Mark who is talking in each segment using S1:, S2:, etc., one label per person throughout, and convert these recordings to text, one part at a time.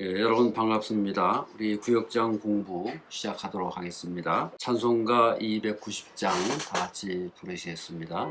S1: 예, 여러분 반갑습니다. 우리 구역장 공부 시작하도록 하겠습니다. 찬송가 290장 다 같이 부르시겠습니다.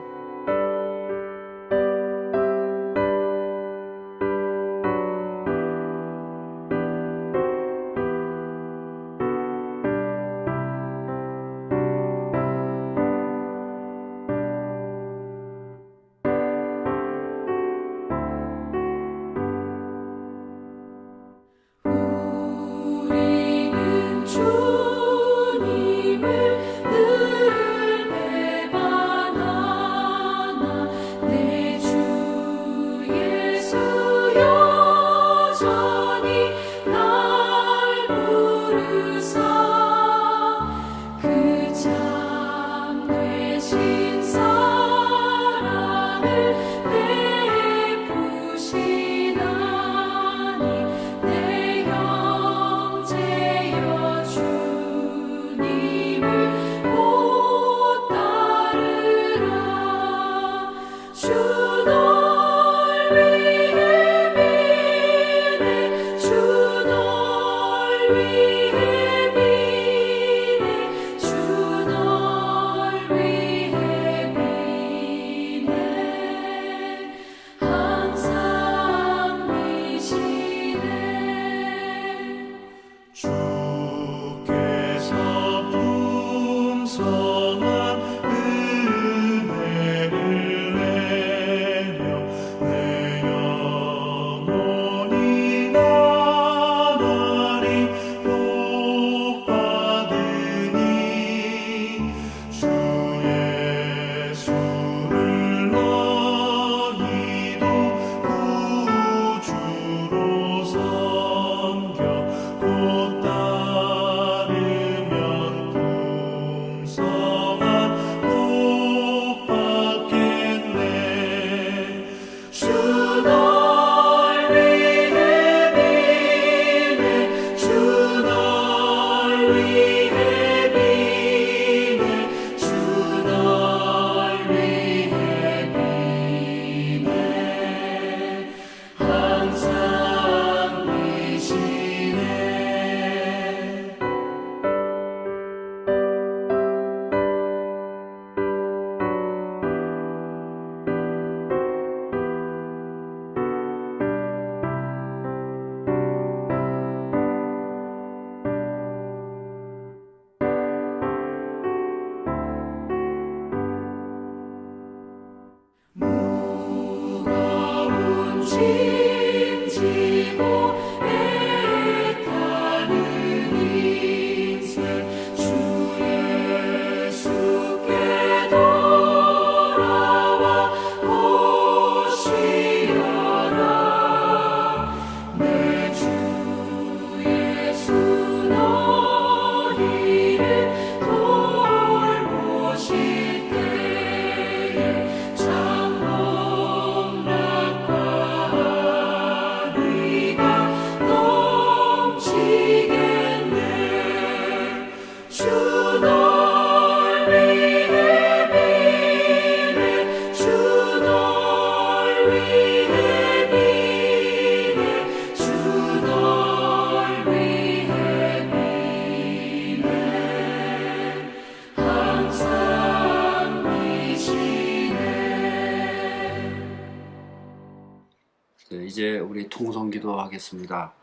S1: 하겠습니다.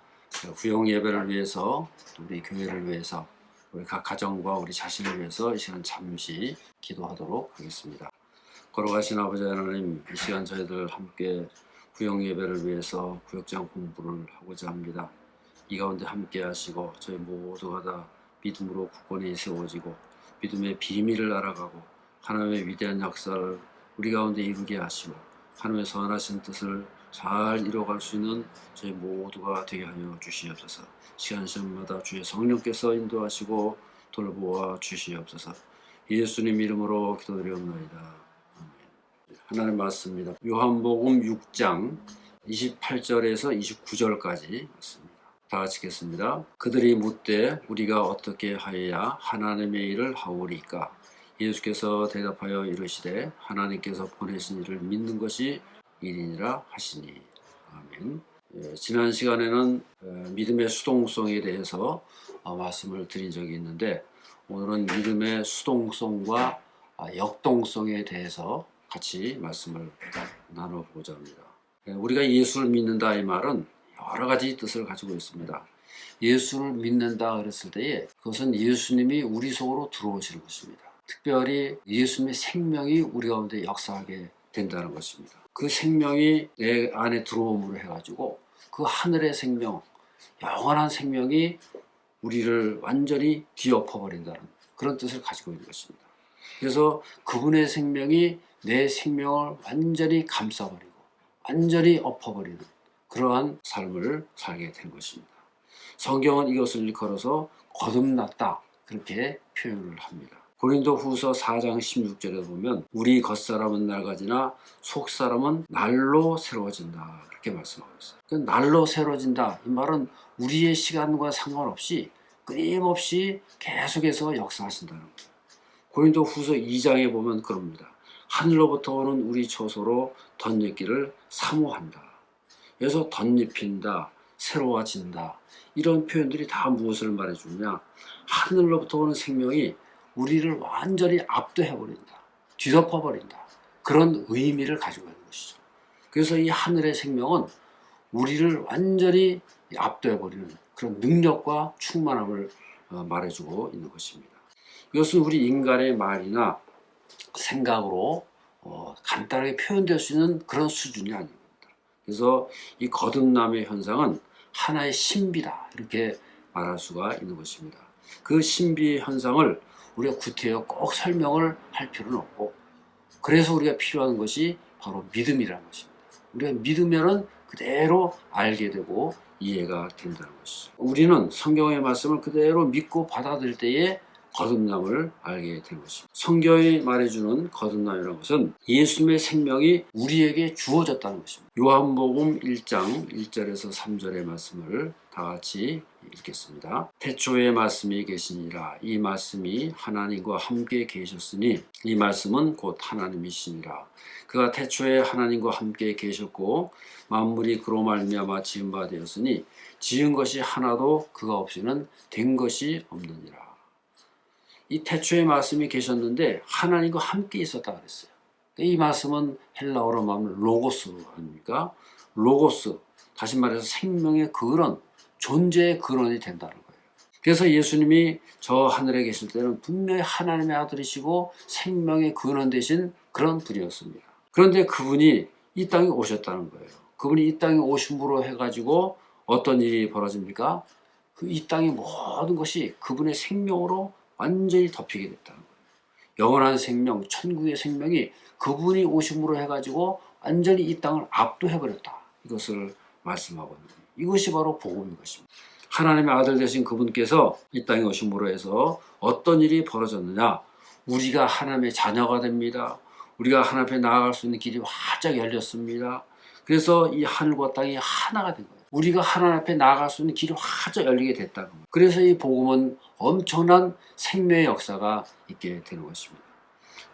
S1: 구역 예배를 위해서 또 우리 교회를 위해서 우리 각 가정과 우리 자신을 위해서 이 시간 잠시 기도하도록 하겠습니다. 걸어가신 아버지 하나님 이 시간 저희들 함께 구역 예배를 위해서 구역장 공부를 하고자 합니다. 이 가운데 함께 하시고 저희 모두가 다 믿음으로 굳건히 세워지고 믿음의 비밀을 알아가고 하나님의 위대한 역사를 우리 가운데 이루게 하시고 하나님의 선하신 뜻을 잘 이뤄갈 수 있는 저희 모두가 되게 하여 주시옵소서. 시간 시간마다 주의 성령께서 인도하시고 돌보아 주시옵소서. 예수님 이름으로 기도드리옵나이다. 하나님 말씀입니다. 요한복음 6장 28절에서 29절까지 말씀입니다. 다 같이 읽겠습니다. 그들이 묻되 우리가 어떻게 하여야 하나님의 일을 하오리까? 예수께서 대답하여 이르시되 하나님께서 보내신 이를 믿는 것이 일이니라 하시니 아멘.
S2: 예, 지난 시간에는 어, 믿음의 수동성에 대해서 어, 말씀을 드린 적이 있는데 오늘은 믿음의 수동성과 아, 역동성에 대해서 같이 말씀을 나눠보고자 합니다. 예, 우리가 예수를 믿는다 이 말은 여러 가지 뜻을 가지고 있습니다. 예수를 믿는다 그랬을 때에 그것은 예수님이 우리 속으로 들어오시는 것입니다. 특별히 예수님의 생명이 우리 가운데 역사하게 된다는 것입니다. 그 생명이 내 안에 들어옴으로 해가지고 그 하늘의 생명, 영원한 생명이 우리를 완전히 뒤엎어버린다는 그런 뜻을 가지고 있는 것입니다. 그래서 그분의 생명이 내 생명을 완전히 감싸버리고 완전히 엎어버리는 그러한 삶을 살게 된 것입니다. 성경은 이것을 일컬어서 거듭났다 그렇게 표현을 합니다. 고린도 후서 4장 16절에 보면 우리 겉사람은 낡아지나 속사람은 날로 새로워진다 그렇게 말씀하고 있어요. 그 날로 새로워진다 이 말은 우리의 시간과 상관없이 끊임없이 계속해서 역사하신다는 거예요. 고린도 후서 2장에 보면 그럽니다. 하늘로부터 오는 우리 처소로 덧입기를 사모한다. 그래서 덧입힌다, 새로워진다. 이런 표현들이 다 무엇을 말해주냐? 하늘로부터 오는 생명이 우리를 완전히 압도해버린다. 뒤덮어버린다. 그런 의미를 가지고 있는 것이죠. 그래서 이 하늘의 생명은 우리를 완전히 압도해버리는 그런 능력과 충만함을 어, 말해주고 있는 것입니다. 이것은 우리 인간의 말이나 생각으로 어, 간단하게 표현될 수 있는 그런 수준이 아닙니다. 그래서 이 거듭남의 현상은 하나의 신비다 이렇게 말할 수가 있는 것입니다. 그 신비의 현상을 우리가 구태여 꼭 설명을 할 필요는 없고 그래서 우리가 필요한 것이 바로 믿음이라는 것입니다. 우리가 믿으면은 그대로 알게 되고 이해가 된다는 것이죠. 우리는 성경의 말씀을 그대로 믿고 받아들일 때에 거듭남을 알게 된 것입니다. 성경이 말해주는 거듭남이라는 것은 예수님의 생명이 우리에게 주어졌다는 것입니다. 요한복음 1장 1절에서 3절의 말씀을 다 같이 읽겠습니다. 태초에 말씀이 계시니라 이 말씀이 하나님과 함께 계셨으니 이 말씀은 곧 하나님이시니라 그가 태초에 하나님과 함께 계셨고 만물이 그로 말미암아 지은 바 되었으니 지은 것이 하나도 그가 없이는 된 것이 없느니라 이 태초에 말씀이 계셨는데 하나님과 함께 있었다 그랬어요. 이 말씀은 헬라어로 말하면 로고스 아닙니까? 로고스 다시 말해서 생명의 근원, 존재의 근원이 된다는 거예요. 그래서 예수님이 저 하늘에 계실 때는 분명히 하나님의 아들이시고 생명의 근원 되신 그런 분이었습니다. 그런데 그분이 이 땅에 오셨다는 거예요. 그분이 이 땅에 오심으로 해가지고 어떤 일이 벌어집니까? 그 이 땅의 모든 것이 그분의 생명으로 완전히 덮이게 됐다는 거예요. 영원한 생명, 천국의 생명이 그분이 오심으로 해가지고 완전히 이 땅을 압도해버렸다. 이것을 말씀하고 있는 거예요. 이것이 바로 복음인 것입니다. 하나님의 아들 되신 그분께서 이 땅에 오심으로 해서 어떤 일이 벌어졌느냐? 우리가 하나님의 자녀가 됩니다. 우리가 하나님 앞에 나아갈 수 있는 길이 활짝 열렸습니다. 그래서 이 하늘과 땅이 하나가 된 거예요. 우리가 하나님 앞에 나아갈 수 있는 길이 활짝 열리게 거예요. 그래서 이 복음은 엄청난 생명의 역사가 있게 되는 것입니다.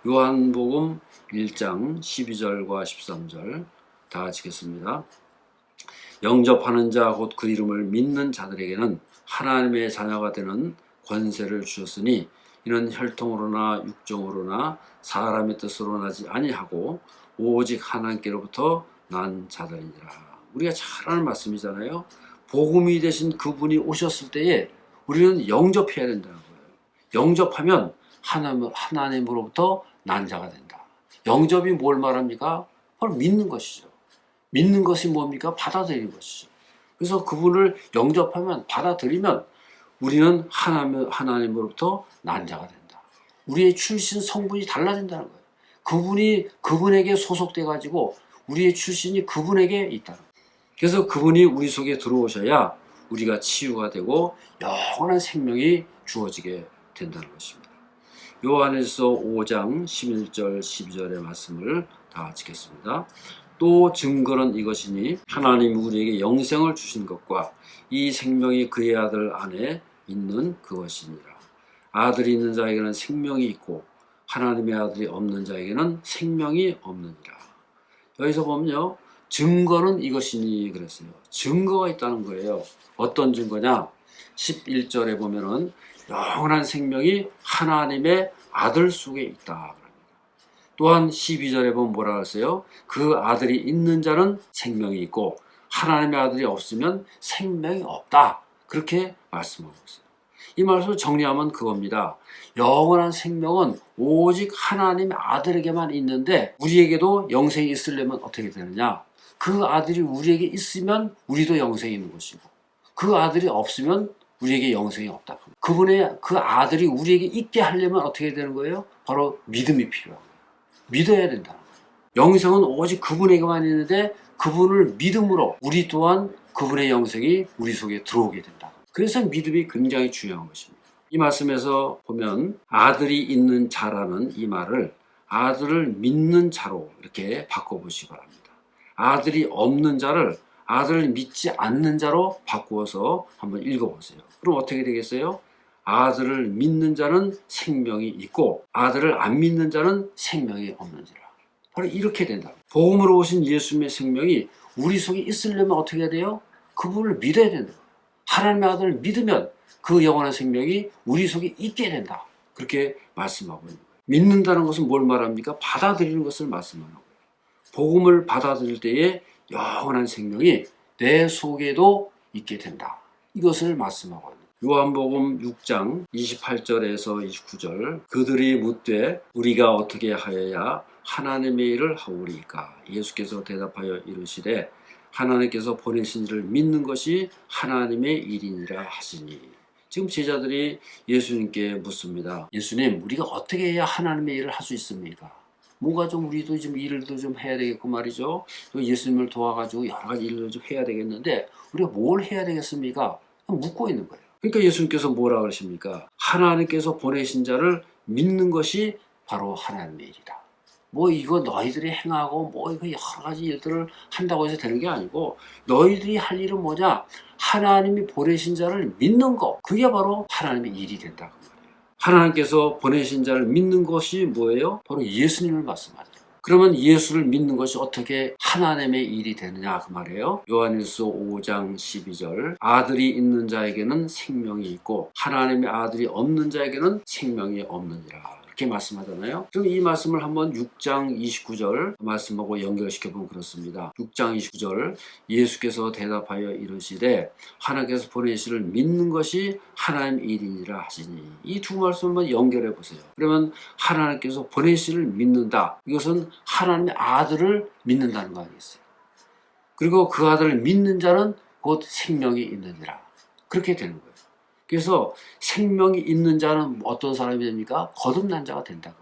S2: 요한복음 1장 12절과 13절 다 같이 읽겠습니다. 영접하는 자 곧 그 이름을 믿는 자들에게는 하나님의 자녀가 되는 권세를 주셨으니 이는 혈통으로나 육정으로나 사람의 뜻으로 나지 아니하고 오직 하나님께로부터 난 자들이니라. 우리가 잘 아는 말씀이잖아요. 복음이 되신 그분이 오셨을 때에 우리는 영접해야 된다는 거예요. 영접하면 하나님, 하나님으로부터 난 자가 된다. 영접이 뭘 말합니까? 바로 믿는 것이죠. 믿는 것이 뭡니까? 받아들이는 것이죠. 그래서 그분을 영접하면 받아들이면 우리는 하나님, 하나님으로부터 난 자가 된다. 우리의 출신 성분이 달라진다는 거예요. 그분이 그분에게 소속돼 가지고 우리의 출신이 그분에게 있다는 거예요. 그래서 그분이 우리 속에 들어오셔야 우리가 치유가 되고 영원한 생명이 주어지게 된다는 것입니다. 요한일서 5장 11절 12절의 말씀을 다 찍겠습니다. 또 증거는 이것이니 하나님 우리에게 영생을 주신 것과 이 생명이 그의 아들 안에 있는 그것이니라. 아들이 있는 자에게는 생명이 있고 하나님의 아들이 없는 자에게는 생명이 없느니라. 여기서 보면요. 증거는 이것이니 그랬어요. 증거가 있다는 거예요. 어떤 증거냐? 11절에 보면은 영원한 생명이 하나님의 아들 속에 있다. 또한 12절에 보면 뭐라 그랬어요? 그 아들이 있는 자는 생명이 있고 하나님의 아들이 없으면 생명이 없다. 그렇게 말씀하고 있어요. 이 말씀을 정리하면 그겁니다. 영원한 생명은 오직 하나님의 아들에게만 있는데 우리에게도 영생이 있으려면 어떻게 되느냐? 그 아들이 우리에게 있으면 우리도 영생이 있는 것이고 그 아들이 없으면 우리에게 영생이 없다. 그분의 그 아들이 우리에게 있게 하려면 어떻게 되는 거예요? 바로 믿음이 필요한 거예요. 믿어야 된다는 거예요. 영생은 오직 그분에게만 있는데 그분을 믿음으로 우리 또한 그분의 영생이 우리 속에 들어오게 된다. 그래서 믿음이 굉장히 중요한 것입니다. 이 말씀에서 보면 아들이 있는 자라는 이 말을 아들을 믿는 자로 이렇게 바꿔보시기 바랍니다. 아들이 없는 자를 아들을 믿지 않는 자로 바꾸어서 한번 읽어보세요. 그럼 어떻게 되겠어요? 아들을 믿는 자는 생명이 있고 아들을 안 믿는 자는 생명이 없는지라. 바로 이렇게 된다. 복음으로 오신 예수님의 생명이 우리 속에 있으려면 어떻게 해야 돼요? 그분을 믿어야 된다. 하나님의 아들을 믿으면 그 영원한 생명이 우리 속에 있게 된다. 그렇게 말씀하고 있는 거예요. 믿는다는 것은 뭘 말합니까? 받아들이는 것을 말씀하는 거예요. 복음을 받아들일 때에 영원한 생명이 내 속에도 있게 된다. 이것을 말씀하고 있는. 요한복음 6장 28절에서 29절 그들이 묻되 우리가 어떻게 하여야 하나님의 일을 하오리까 예수께서 대답하여 이르시되 하나님께서 보내신 이를 믿는 것이 하나님의 일이니라 하시니 지금 제자들이 예수님께 묻습니다. 예수님, 우리가 어떻게 해야 하나님의 일을 할 수 있습니까? 뭔가 좀 우리도 좀 일도 좀 해야 되겠고 말이죠. 또 예수님을 도와가지고 여러 가지 일을 좀 해야 되겠는데 우리가 뭘 해야 되겠습니까? 묻고 있는 거예요. 그러니까 예수님께서 뭐라 그러십니까? 하나님께서 보내신 자를 믿는 것이 바로 하나님의 일이다. 뭐 이거 너희들이 행하고 뭐 이거 여러 가지 일들을 한다고 해서 되는 게 아니고 너희들이 할 일은 뭐냐? 하나님이 보내신 자를 믿는 거. 그게 바로 하나님의 일이 된다. 하나님께서 보내신 자를 믿는 것이 뭐예요? 바로 예수님을 말씀하죠. 그러면 예수를 믿는 것이 어떻게 하나님의 일이 되느냐 그 말이에요. 요한일서 5장 12절 아들이 있는 자에게는 생명이 있고 하나님의 아들이 없는 자에게는 생명이 없느니라. 이렇게 말씀하잖아요. 그럼 이 말씀을 한번 6장 29절 말씀하고 연결시켜 보면 그렇습니다. 6장 29절 예수께서 대답하여 이르시되 하나님께서 보내시를 믿는 것이 하나님 일이니라 하시니 이 두 말씀을 연결해 보세요. 그러면 하나님께서 보내시를 믿는다. 이것은 하나님의 아들을 믿는다는 거 아니겠어요? 그리고 그 아들을 믿는 자는 곧 생명이 있느니라. 그렇게 되는 거예요. 그래서 생명이 있는 자는 어떤 사람이 됩니까? 거듭난 자가 된다.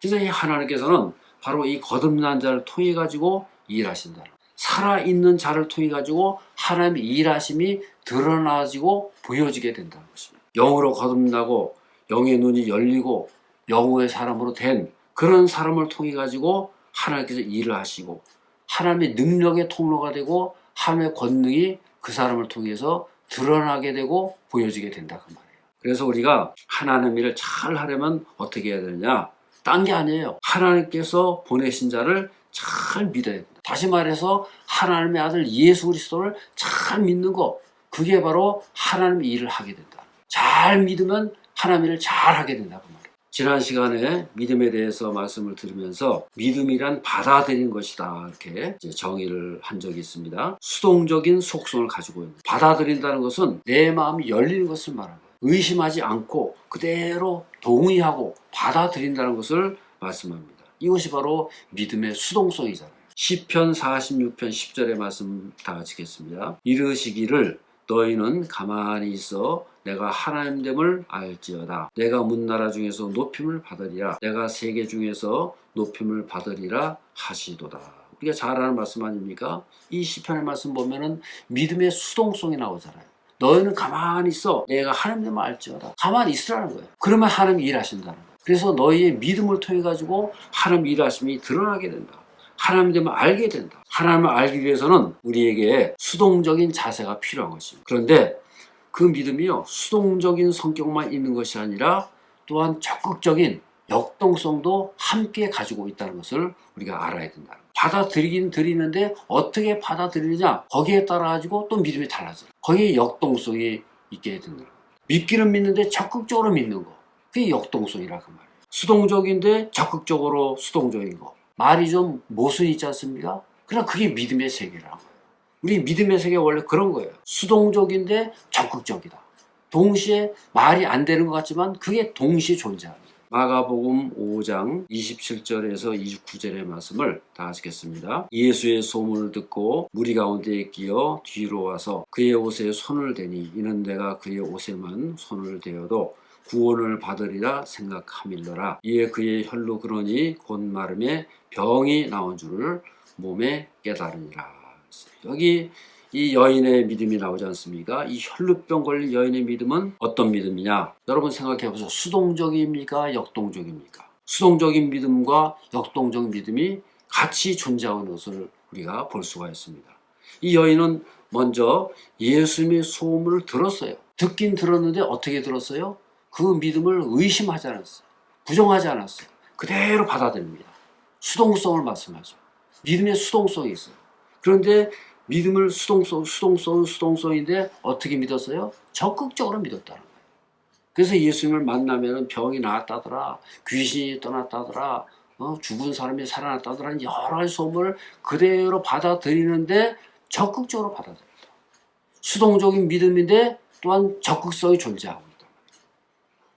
S2: 그래서 이 하나님께서는 바로 이 거듭난 자를 통해 가지고 일하신다. 살아 있는 자를 통해 가지고 하나님의 일하심이 드러나지고 보여지게 된다는 것입니다. 영으로 거듭나고 영의 눈이 열리고 영의 사람으로 된 그런 사람을 통해 가지고 하나님께서 일을 하시고 하나님의 능력의 통로가 되고 하나님의 권능이 그 사람을 통해서 드러나게 되고 보여지게 된다 그 말이에요. 그래서 우리가 하나님 일을 잘 하려면 어떻게 해야 되느냐? 딴 게 아니에요. 하나님께서 보내신 자를 잘 믿어야 된다. 다시 말해서 하나님의 아들 예수 그리스도를 잘 믿는 거 그게 바로 하나님의 일을 하게 된다. 잘 믿으면 하나님 일을 잘 하게 된다 그. 지난 시간에 믿음에 대해서 말씀을 들으면서 믿음이란 받아들이는 것이다 이렇게 정의를 한 적이 있습니다. 수동적인 속성을 가지고 있는 받아들인다는 것은 내 마음이 열리는 것을 말하는 거예요. 의심하지 않고 그대로 동의하고 받아들인다는 것을 말씀합니다. 이것이 바로 믿음의 수동성이잖아요. 시편 46편 10절의 말씀 다 같이겠습니다. 이르시기를 너희는 가만히 있어 내가 하나님됨을 알지어다. 내가 문나라 중에서 높임을 받으리라. 내가 세계 중에서 높임을 받으리라 하시도다. 우리가 잘 아는 말씀 아닙니까? 이 시편의 말씀 보면은 믿음의 수동성이 나오잖아요. 너희는 가만히 있어. 내가 하나님됨을 알지어다. 가만히 있으라는 거예요. 그러면 하나님이 일하신다는 거예요. 그래서 너희의 믿음을 통해 가지고 하나님 일하심이 드러나게 된다. 하나님 되면 알게 된다. 하나님을 알기 위해서는 우리에게 수동적인 자세가 필요한 것입니다. 그런데 그 믿음이요, 수동적인 성격만 있는 것이 아니라 또한 적극적인 역동성도 함께 가지고 있다는 것을 우리가 알아야 거예요. 받아들이긴 드리는데 어떻게 받아들이느냐 거기에 따라 가지고 또 믿음이 달라져요. 거기에 역동성이 있게 거예요. 믿기는 믿는데 적극적으로 믿는 거 그게 역동성이라 그 말이에요. 수동적인데 적극적으로 수동적인 거 말이 좀 모순 있지 않습니까? 그러나 그게 믿음의 거예요. 우리 믿음의 세계 원래 그런 거예요. 수동적인데 적극적이다. 동시에 말이 안 되는 것 같지만 그게 동시에 존재합니다. 마가복음 5장 27절에서 29절의 말씀을 다 하시겠습니다. 예수의 소문을 듣고 무리 가운데에 끼어 뒤로 와서 그의 옷에 손을 대니 이는 내가 그의 옷에만 손을 대어도 구원을 받으리라 생각함일러라. 이에 그의 혈로 그러니 곧 마름에 병이 나온 줄을 몸에 깨달으니라. 여기 이 여인의 믿음이 나오지 않습니까? 이 혈루병 걸린 여인의 믿음은 어떤 믿음이냐? 여러분 생각해 보세요. 수동적입니까? 역동적입니까? 수동적인 믿음과 역동적 믿음이 같이 존재하는 것을 우리가 볼 수가 있습니다. 이 여인은 먼저 예수님의 소문을 들었어요. 듣긴 들었는데 어떻게 들었어요? 그 믿음을 의심하지 않았어요. 부정하지 않았어요. 그대로 받아들입니다. 수동성을 말씀하죠. 믿음의 수동성이 있어요. 그런데 믿음을 수동성, 수동성은 수동성인데 어떻게 믿었어요? 적극적으로 믿었다는 거예요. 그래서 예수님을 만나면 병이 나았다더라, 귀신이 떠났다더라, 어, 죽은 사람이 살아났다더라, 여러 가지 소문을 그대로 받아들이는데 적극적으로 받아들였다. 수동적인 믿음인데 또한 적극성이 존재하고 있다.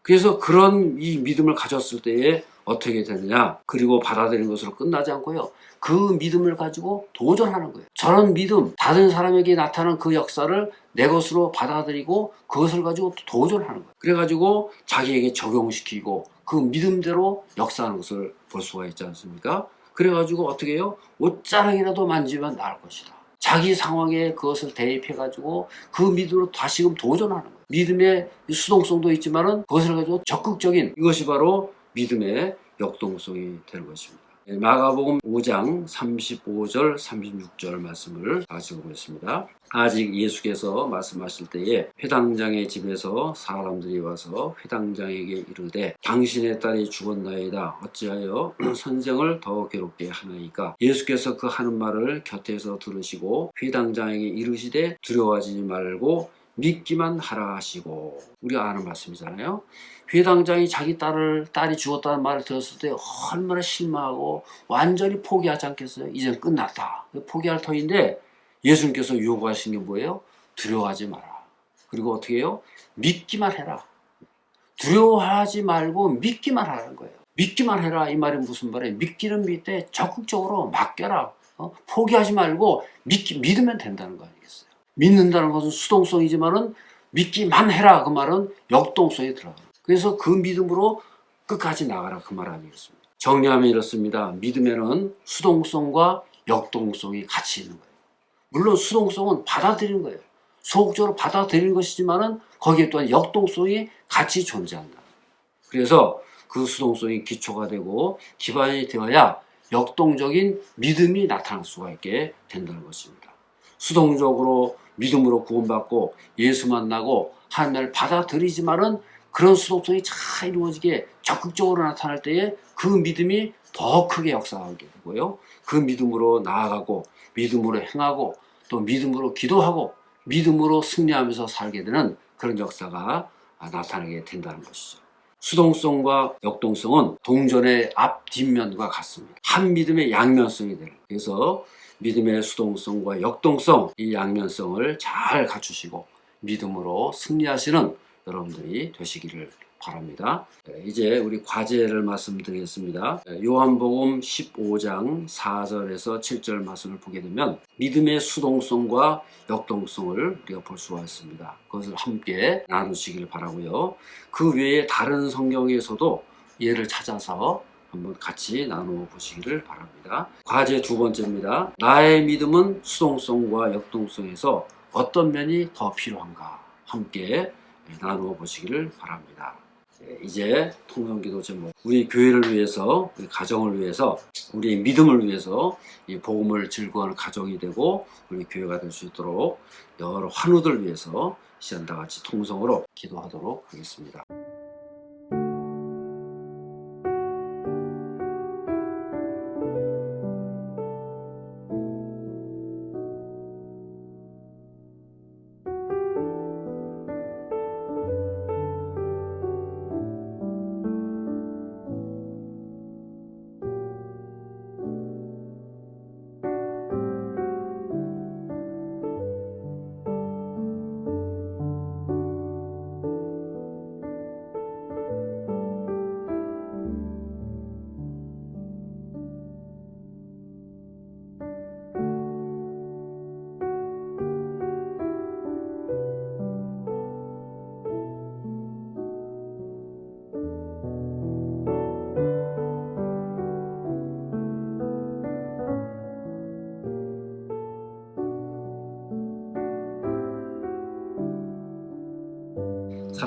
S2: 그래서 그런 이 믿음을 가졌을 때에 어떻게 되느냐? 그리고 받아들이는 것으로 끝나지 않고요. 그 믿음을 가지고 도전하는 거예요. 저런 믿음 다른 사람에게 나타난 그 역사를 내 것으로 받아들이고 그것을 가지고 또 도전하는 거예요. 그래가지고 자기에게 적용시키고 그 믿음대로 역사하는 것을 볼 수가 있지 않습니까? 그래가지고 어떻게 해요? 옷자락이라도 만지면 나을 것이다. 자기 상황에 그것을 대입해가지고 그 믿음으로 다시금 도전하는 거예요. 믿음의 수동성도 있지만은 그것을 가지고 적극적인 이것이 바로 믿음의 역동성이 되는 것입니다. 네, 마가복음 5장 35절 36절 말씀을 다시 보겠습니다. 아직 예수께서 말씀하실 때에 회당장의 집에서 사람들이 와서 회당장에게 이르되 당신의 딸이 죽었나이다 어찌하여 선생을 더 괴롭게 하나이까 예수께서 그 하는 말을 곁에서 들으시고 회당장에게 이르시되 두려워하지 말고 믿기만 하라 하시고 우리가 아는 말씀이잖아요. 회당장이 자기 딸을 딸이 죽었다는 말을 들었을 때 얼마나 실망하고 완전히 포기하지 않겠어요? 이젠 끝났다. 포기할 터인데 예수님께서 요구하신 게 뭐예요? 두려워하지 마라. 그리고 어떻게 해요? 믿기만 해라. 두려워하지 말고 믿기만 하라는 거예요. 믿기만 해라 이 말이 무슨 말이에요? 믿기는 믿되 적극적으로 맡겨라. 어? 포기하지 말고 믿기, 믿으면 된다는 거 아니겠어요? 믿는다는 것은 수동성이지만은 믿기만 해라 그 말은 역동성이 들어가요. 그래서 그 믿음으로 끝까지 나가라 그 말 아니겠습니까? 정리하면 이렇습니다. 믿음에는 수동성과 역동성이 같이 있는 거예요. 물론 수동성은 받아들이는 거예요. 소극적으로 받아들이는 것이지만은 거기에 또한 역동성이 같이 존재한다. 그래서 그 수동성이 기초가 되고 기반이 되어야 역동적인 믿음이 나타날 수가 있게 된다는 것입니다. 수동적으로 믿음으로 구원받고 예수 만나고 하나님을 받아들이지만은 그런 수동성이 잘 이루어지게 적극적으로 나타날 때에 그 믿음이 더 크게 역사하게 되고요. 그 믿음으로 나아가고 믿음으로 행하고 또 믿음으로 기도하고 믿음으로 승리하면서 살게 되는 그런 역사가 나타나게 된다는 것이죠. 수동성과 역동성은 동전의 앞 뒷면과 같습니다. 한 믿음의 양면성이 되는. 그래서 믿음의 수동성과 역동성 이 양면성을 잘 갖추시고 믿음으로 승리하시는 여러분들이 되시기를 바랍니다. 네, 이제 우리 과제를 말씀드리겠습니다. 네, 요한복음 15장 4절에서 7절 말씀을 보게 되면 믿음의 수동성과 역동성을 우리가 볼 수가 있습니다. 그것을 함께 나누시길 바라고요. 그 외에 다른 성경에서도 예를 찾아서 한번 같이 나누어 보시기를 바랍니다. 과제 두 번째입니다. 나의 믿음은 수동성과 역동성에서 어떤 면이 더 필요한가 함께 나누어 보시기를 바랍니다. 네, 이제 통성기도 제목 우리 교회를 위해서 우리 가정을 위해서 우리 믿음을 위해서 이 복음을 즐거워하는 가정이 되고 우리 교회가 될 수 있도록 여러 환우들 위해서 시간 다 같이 통성으로 기도하도록 하겠습니다.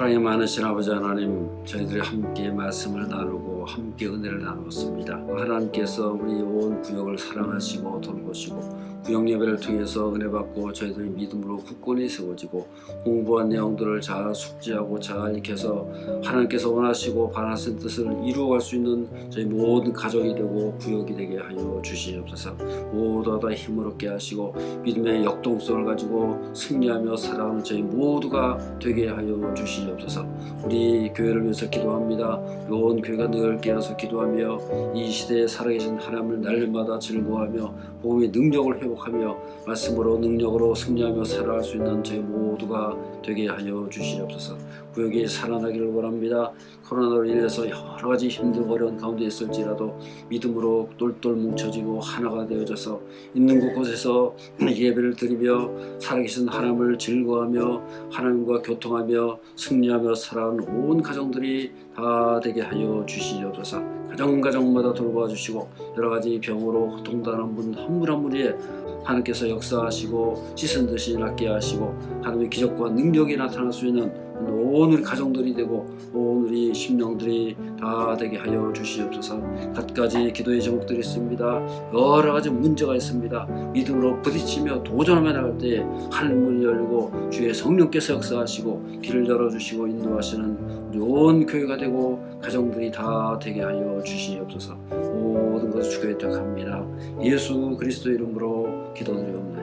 S2: 사랑이 많으신 아버지 하나님, 저희들이 함께 말씀을 나누고 함께 은혜를 나누었습니다. 하나님께서 우리 온 구역을 사랑하시고 돌보시고 구역 예배를 통해서 은혜 받고 저희들이 믿음으로 굳건히 세워지고 공부한 내용들을 잘 숙지하고 잘 익혀서 하나님께서 원하시고 바라신 뜻을 이루어갈 수 있는 저희 모든 가족이 되고 구역이 되게 하여 주시옵소서. 모두 다 힘을 얻게 하시고 믿음의 역동성을 가지고 승리하며 살아가는 저희 모두가 되게 하여 주시옵소서. 우리 교회를 위해서 기도합니다. 온 교회가 늘 깨어서 기도하며 이 시대에 살아계신 하나님을 날마다 즐거워하며 복음의 능력을 회 복하며 말씀으로 능력으로 승리하며 살아갈 수 있는 저희 모두가 되게 하여 주시옵소서. 구역이 살아나기를 원합니다. 코로나로 인해서 여러 가지 힘들고 어려운 가운데 있을지라도 믿음으로 똘똘 뭉쳐지고 하나가 되어져서 있는 곳곳에서 예배를 드리며 살아계신 하나님을 즐거워하며 하나님과 교통하며 승리하며 살아가는 온 가정들이 다 되게 하여 주시옵소서. 가정 가정마다 돌보아 주시고 여러 가지 병으로 고통당하는 분한분한 분에 하나님께서 역사하시고 씻은 듯이 낫게 하시고 하나님의 기적과 능력이 나타날 수 있는 온 우리 가정들이 되고 온 우리 심령들이 다 되게 하여 주시옵소서. 갖가지 기도의 제목들이 있습니다. 여러 가지 문제가 있습니다. 믿음으로 부딪히며 도전하며 나갈 때 하늘 문이 열리고 주의 성령께서 역사하시고 길을 열어주시고 인도하시는 온 교회가 되고 가정들이 다 되게 하여 주시옵소서. 모든 것을 주께 부탁합니다. 예수 그리스도 이름으로 기도드리옵나이다.